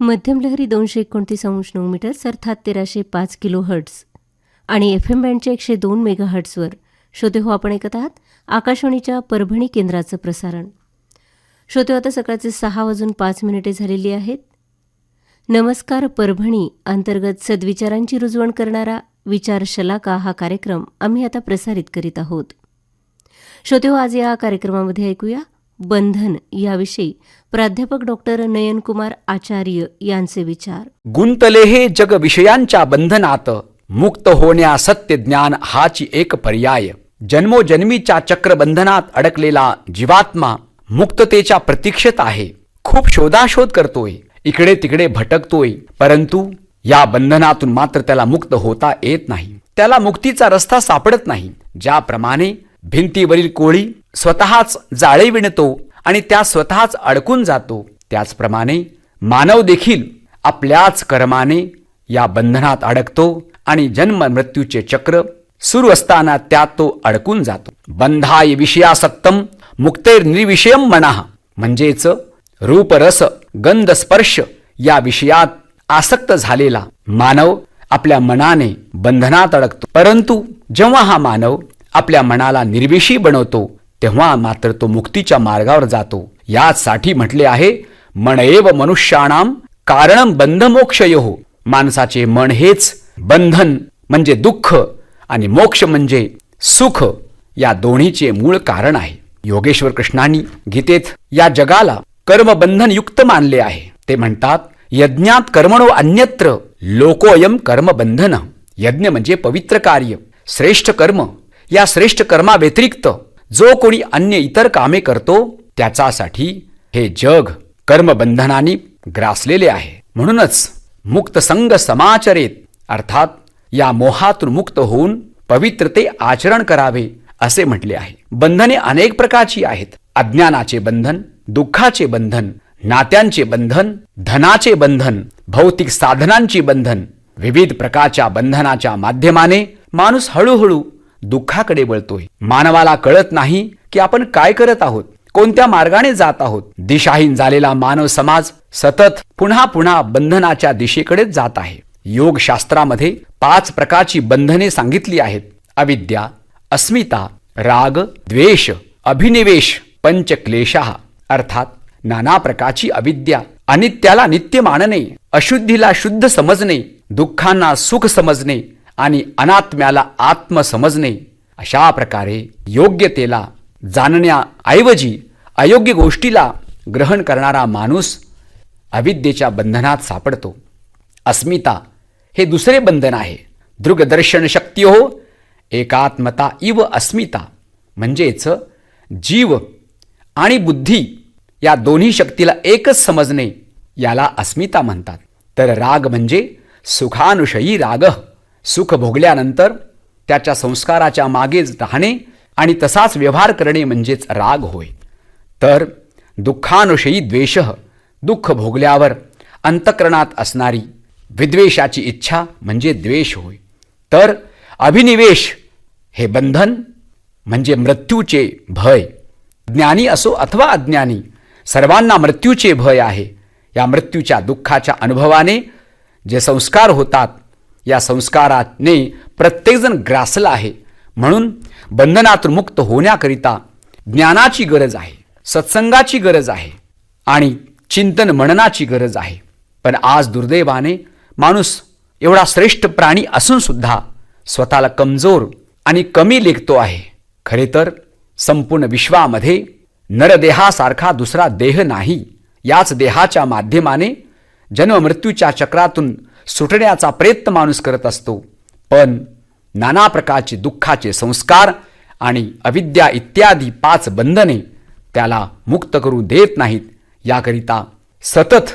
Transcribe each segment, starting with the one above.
मध्यम लहरी दोनशे एकोणतीस अंश नऊ मीटर्स अर्थात तेराशे पाच किलो हर्ट्स आणि एफ एम बँडचे एकशे दोन मेगा हर्ट्सवर श्रोते हो आपण ऐकत आहात आकाशवाणीच्या परभणी केंद्राचं प्रसारण. श्रोते हो, आता सकाळचे सहा वाजून पाच मिनिटे झालेली आहेत. नमस्कार परभणी अंतर्गत सद्विचारांची रुजवण करणारा विचार शलाका हा कार्यक्रम आम्ही आता प्रसारित करीत आहोत. श्रोते हो, आज या कार्यक्रमामध्ये ऐकूया बंधन याविषयी प्राध्यापक डॉक्टर नयनकुमार आचार्य यांचे विचार. गुंतले हे जग विषयांच्या बंधनात मुक्त होण्या सत्य ज्ञान हाची एक पर्याय. जन्मोजन्मीच्या चक्रबंधनात अडकलेला जीवात्मा मुक्ततेच्या प्रतीक्षेत आहे. खूप शोधाशोध करतोय. इकडे तिकडे भटकतोय. परंतु या बंधनातून मात्र त्याला मुक्त होता येत नाही. त्याला मुक्तीचा रस्ता सापडत नाही. ज्याप्रमाणे भिंतीवरील कोळी स्वतःच जाळे विणतो आणि त्या स्वतःच अडकून जातो. त्याचप्रमाणे मानव देखील आपल्याच कर्माने या बंधनात अडकतो आणि जन्म मृत्यूचे चक्र सुरू असताना त्यात तो अडकून जातो. बंधाय विषयासक्तम मुक्तेर निर्विषयम मनाह म्हणजेच रूपरस गंध स्पर्श या विषयात आसक्त झालेला मानव आपल्या मनाने बंधनात अडकतो. परंतु जेव्हा हा मानव आपल्या मनाला निर्विषी बनवतो तेव्हा मात्र तो मुक्तीच्या मार्गावर जातो. यासाठी म्हटले आहे मनएव मनुष्याणाम कारणम बंधमोक्षयो माणसाचे मन हेच बंधन म्हणजे दुःख आणि मोक्ष म्हणजे सुख. या दोन्हीचे मूळ कारण आहे. योगेश्वर कृष्णांनी गीतेत या जगाला कर्मबंधन युक्त मानले आहे. ते म्हणतात यज्ञात कर्मणो अन्यत्र लोकोयम कर्मबंधन. यज्ञ म्हणजे पवित्र कार्य श्रेष्ठ कर्म. या श्रेष्ठ कर्माव्यतिरिक्त जो कोणी अन्य इतर कामे करतो त्याच्यासाठी हे जग कर्मबंधनाने ग्रासलेले आहे. म्हणूनच मुक्त संग समाचरेत अर्थात या मोहातून मुक्त होऊन पवित्रते आचरण करावे असे म्हटले आहे. बंधने अनेक प्रकारची आहेत. अज्ञानाचे बंधन दुःखाचे बंधन नात्यांचे बंधन धनाचे बंधन भौतिक साधनांची बंधन विविध प्रकारच्या बंधनाच्या माध्यमाने माणूस हळूहळू दुःखाकडे वळतोय. मानवाला कळत नाही की आपण काय करत आहोत कोणत्या मार्गाने जात आहोत. दिशाहीन झालेला मानव समाज सतत पुन्हा पुन्हा बंधनाच्या दिशेकडेच जात आहे. योगशास्त्रामध्ये पाच प्रकारची बंधने सांगितली आहेत. अविद्या अस्मिता राग द्वेष अभिनिवेश पंचक्लेशा. अर्थात नाना प्रकारची अविद्या अनित्याला नित्य मानणे अशुद्धीला शुद्ध समजणे दुःखांना सुख समजणे आणि अनात्म्याला आत्म समजणे अशा प्रकारे योग्यतेला जाणण्याऐवजी अयोग्य गोष्टीला ग्रहण करणारा माणूस अविद्येच्या बंधनात सापडतो. अस्मिता हे दुसरे बंधन आहे. दृगदर्शन शक्ती हो एकात्मता इव अस्मिता. म्हणजेच जीव आणि बुद्धी या दोन्ही शक्तीला एकच समजणे याला अस्मिता म्हणतात. तर राग म्हणजे सुखानुषयी राग. सुख भोगल्यानंतर त्याच्या संस्काराच्या मागेच राहणे आणि तसाच व्यवहार करणे म्हणजेच राग होय. तर दुःखानुषयी द्वेष दुःख भोगल्यावर अंतकरणात असणारी विद्वेषाची इच्छा म्हणजे द्वेष होय. तर अभिनिवेश हे बंधन म्हणजे मृत्यूचे भय. ज्ञानी असो अथवा अज्ञानी सर्वांना मृत्यूचे भय आहे. या मृत्यूच्या दुःखाच्या अनुभवाने जे संस्कार होतात या संस्काराने प्रत्येकजण ग्रासला आहे. म्हणून बंधनातून मुक्त होण्याकरिता ज्ञानाची गरज आहे सत्संगाची गरज आहे आणि चिंतन मननाची गरज आहे. पण आज दुर्दैवाने माणूस एवढा श्रेष्ठ प्राणी असून सुद्धा स्वतःला कमजोर आणि कमी लेखतो आहे. खरे तर संपूर्ण विश्वामध्ये नरदेहासारखा दुसरा देह नाही. याच देहाच्या माध्यमाने जन्ममृत्यूच्या चक्रातून सुटण्याचा प्रयत्न माणूस करत असतो. पण नाना प्रकारचे दुःखाचे संस्कार आणि अविद्या इत्यादी पाच बंधने त्याला मुक्त करू देत नाहीत. याकरिता सतत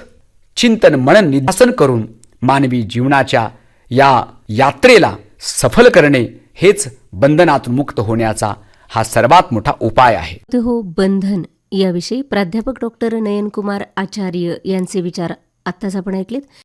चिंतन मनन निधासन करून मानवी जीवनाच्या या यात्रेला सफल करणे हेच बंधनातून मुक्त होण्याचा हा सर्वात मोठा उपाय आहे. हो बंधन. याविषयी प्राध्यापक डॉक्टर नयनकुमार आचार्य यांचे विचार आत्ताच आपण ऐकलेत.